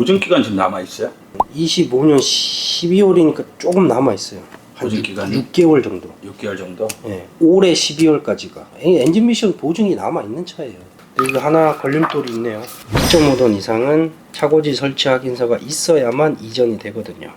보증 기간 지금 남아 있어요? 25년 12월이니까 조금 남아 있어요. 한 보증 육- 기간이? 6개월 정도. 6개월 정도. 예. 올해 12월까지가 엔진 미션 보증이 남아 있는 차예요. 여기 하나 걸림돌이 있네요. 2.5톤 이상은 차고지 설치 확인서가 있어야만 이전이 되거든요.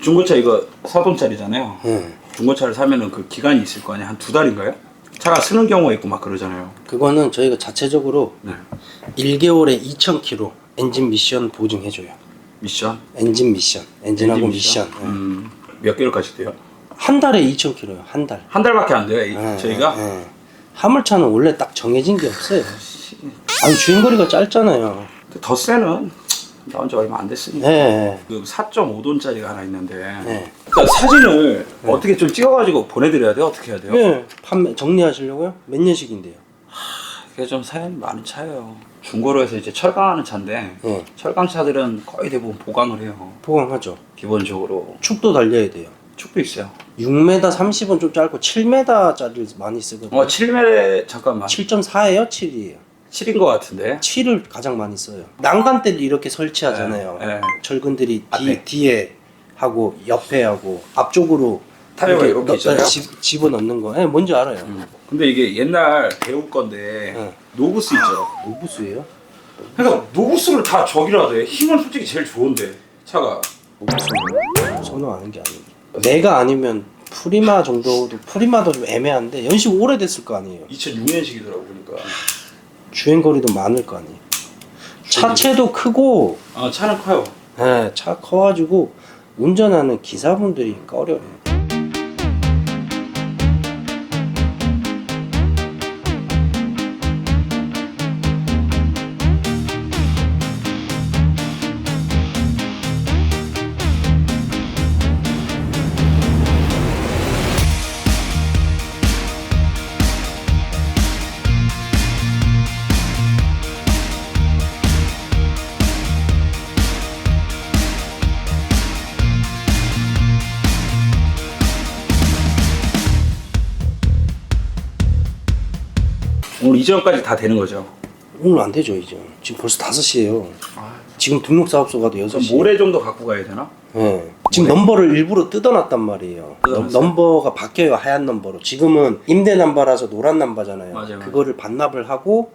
중고차 이거 4톤짜리잖아요. 예. 중고차를 사면은 그 기간이 있을 거 아니에요? 한두 달인가요? 차가 쓰는 경우가 있고 막 그러잖아요. 그거는 저희가 자체적으로 네. 1개월에 2,000km 엔진 미션 보증해줘요. 미션? 엔진 미션, 엔진하고 미션. 예. 음, 몇 개월까지 돼요? 한 달에 2,000km요. 한 달. 한 달밖에 안 돼요, 이- 예, 저희가? 예, 예. 화물차는 원래 딱 정해진 게 없어요. 아니 주행거리가 짧잖아요. 더 세는 나온 지 얼마 안 됐으니까. 예, 예. 그 4.5돈짜리가 하나 있는데 네. 일단 사진을 어떻게 좀 찍어가지고 보내드려야 돼요? 어떻게 해야 돼요? 예, 판매 정리하시려고요? 몇 년식인데요? 그게 좀 사연이 많은 차예요. 중고로 해서 이제 철강하는 차인데 예, 철강 차들은 거의 대부분 보강을 해요. 보강하죠. 기본적으로 축도 달려야 돼요. 축도 있어요. 6m 30은 좀 짧고 7m짜리를 많이 쓰거든요. 어 7mm 잠깐만 7.4예요? 7이에요? 7인 것 같은데 7을 가장 많이 써요. 난간대를 이렇게 설치하잖아요. 네, 네. 철근들이 뒤, 앞에. 뒤에 하고 옆에 하고 앞쪽으로 타이어가 이렇게 넣- 있어요? 집, 집어넣는 거. 예, 뭔지 알아요. 음. 근데 이게 옛날 배우 건데 네. 노브스 있죠. 노부스예요? 그러니까 노브스를 다 해. 힘은 솔직히 제일 좋은데 차가 선호하는 게 아니에요. 내가 아니면 프리마 정도도 프리마도 좀 애매한데 연식 오래됐을 거 아니에요. 2006년식이더라고 보니까. 주행 거리도 많을 거 아니에요. 차체도 크고 아 차는 커요. 예, 차 커가지고 운전하는 기사분들이 꺼려요. 오늘 이전까지 다 되는 거죠. 오늘 안 되죠 이제. 지금 벌써 5시예요. 지금 등록사업소 가도 그럼 6시. 모레 정도 갖고 가야 되나? 예. 지금 넘버를 일부러 뜯어놨단 말이에요. 뜯어놨어요? 넘- 넘버가 바뀌어요 하얀 넘버로. 지금은 임대 남바라서 노란 남바잖아요. 맞아요, 맞아요. 그거를 반납을 하고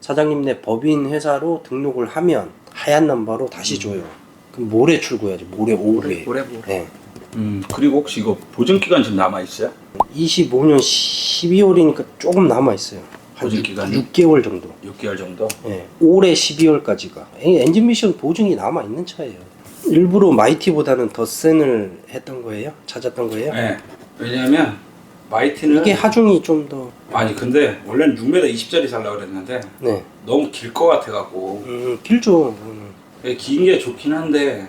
사장님네 법인 회사로 등록을 하면 하얀 넘버로 다시 줘요. 그럼 모레 출고해야죠. 모레 오후에. 모레 모레. 예. 음 그리고 혹시 이거 보증 기간 지금 남아 있어요? 25년 12월이니까 조금 남아 있어요. 한 보증 육- 기간이? 6개월 정도. 6개월 정도. 예. 올해 12월까지가 엔진 미션 보증이 남아 있는 차예요. 일부러 마이티보다는 더 센을 했던 거예요? 찾았던 거예요? 네. 왜냐하면 마이티는 이게 하중이 좀 더 아니 근데 원래는 6m 20짜리 살려고 그랬는데 네. 너무 길 것 같아갖고 음, 길죠. 음. 긴 게 좋긴 한데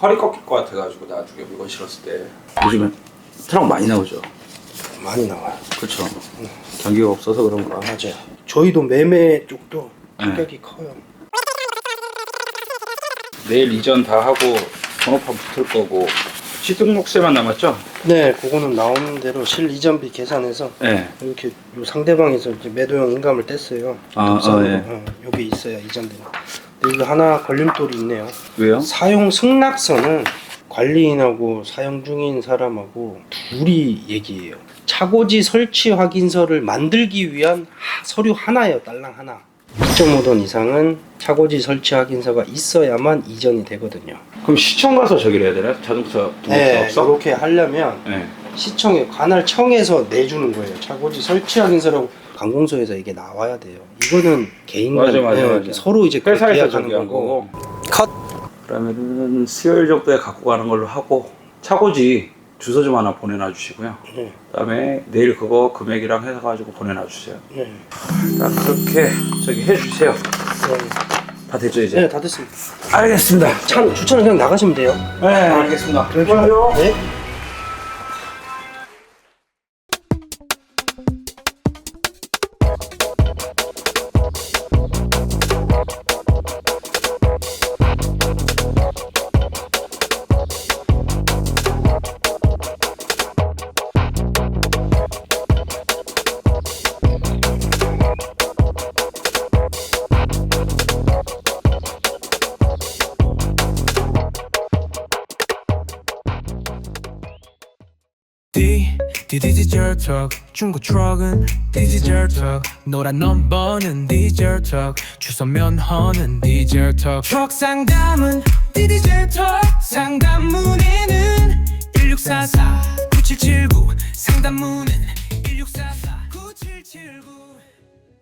허리 꺾일 것 같아가지고 나중에 물건 실었을 때 요즘에 트럭 많이 나오죠. 많이 나와요. 그렇죠. 경기가 없어서 그런가. 아, 맞아요. 저희도 매매 쪽도 네. 가격이 커요. 내일 이전 다 하고 번호판 붙을 거고 취등록세만 남았죠? 네, 그거는 나오는 대로 실 이전비 계산해서 네. 이렇게 요 상대방에서 이제 매도형 인감을 뗐어요. 아. 아, 예. 어, 여기 있어야 이전되는. 근데 이거 하나 걸림돌이 있네요. 왜요? 사용 승낙서는 관리인하고 사용 중인 사람하고 둘이 얘기해요. 차고지 설치 확인서를 만들기 위한 하- 서류 하나예요. 딸랑 하나. 2.5톤 이상은 차고지 설치 확인서가 있어야만 이전이 되거든요. 그럼 시청 가서 저기를 해야 되나? 자동차 네, 등록사 없어? 이렇게 하려면 네. 시청에 관할청에서 내주는 거예요. 차고지 설치 확인서라고 관공서에서 이게 나와야 돼요. 이거는 개인 맞아, 간- 맞아, 네, 맞아. 서로 이제 그 회사에서 계약하는 저기 한 거고. 거고 컷. 그러면은 수요일 정도에 갖고 가는 걸로 하고 차고지 주소 좀 하나 보내놔 주시고요. 네. 그다음에 내일 그거 금액이랑 해가지고 보내놔 주세요. 네. 딱 그렇게 저기 해주세요. 네. 다 됐죠 이제? 네, 다 됐습니다. 알겠습니다. 차, 주차는 그냥 나가시면 돼요. 네, 알겠습니다. 네. D D 디지털 턱. 중고 트럭은 디지털 턱. 노란 넘버는 디지털 턱. 주소 면허는 디지털 턱 트럭 상담은 디지털 턱. 상담 문에는 1644 9779 상담 문은 1644 9779